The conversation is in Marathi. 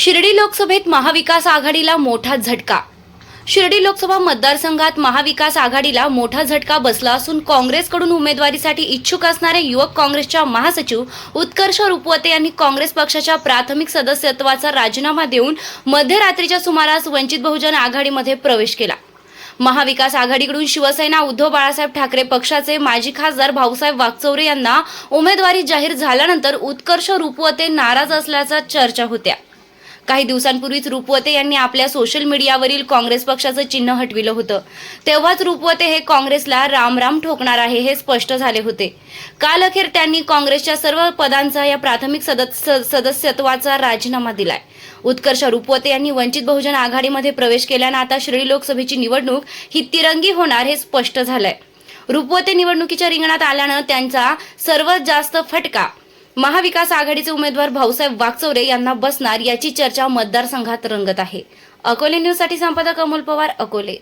शिर्डी लोकसभेत महाविकास आघाडीला मोठा झटका. शिर्डी लोकसभा मतदारसंघात महाविकास आघाडीला मोठा झटका बसला असून काँग्रेसकडून उमेदवारीसाठी इच्छुक असणारे युवक काँग्रेसच्या महासचिव उत्कर्ष रुपवते यांनी काँग्रेस पक्षाच्या प्राथमिक सदस्यत्वाचा राजीनामा देऊन मध्यरात्रीच्या सुमारास वंचित बहुजन आघाडीमध्ये प्रवेश केला. महाविकास आघाडीकडून शिवसेना उद्धव बाळासाहेब ठाकरे पक्षाचे माजी खासदार भाऊसाहेब वागचौरे यांना उमेदवारी जाहीर झाल्यानंतर उत्कर्ष रुपवते नाराज असल्याच्या चर्चा होत्या. काही दिवसांपूर्वीच रुपवते यांनी आपल्या सोशल मीडियावरील काँग्रेस पक्षाचं चिन्ह हटविलं होतं. तेव्हाच रुपवते हे काँग्रेसला रामराम ठोकणार आहे हे स्पष्ट झाले होते. काल अखेर त्यांनी काँग्रेसच्या सर्व पदांचा या प्राथमिक सदस्य सदस्यत्वाचा राजीनामा दिलाय. उत्कर्ष रुपवते यांनी वंचित बहुजन आघाडीमध्ये प्रवेश केल्यानं आता शिर्डी लोकसभेची निवडणूक ही तिरंगी होणार हे स्पष्ट झालंय. रुपवते निवडणुकीच्या रिंगणात आल्यानं त्यांचा सर्वात जास्त फटका महाविकास आघाडीचे उमेदवार भाऊसाहेब वागचौरे यांना बसणार याची चर्चा मतदारसंघात रंगत आहे. अकोले न्यूजसाठी संपादक अमोल पवार अकोले.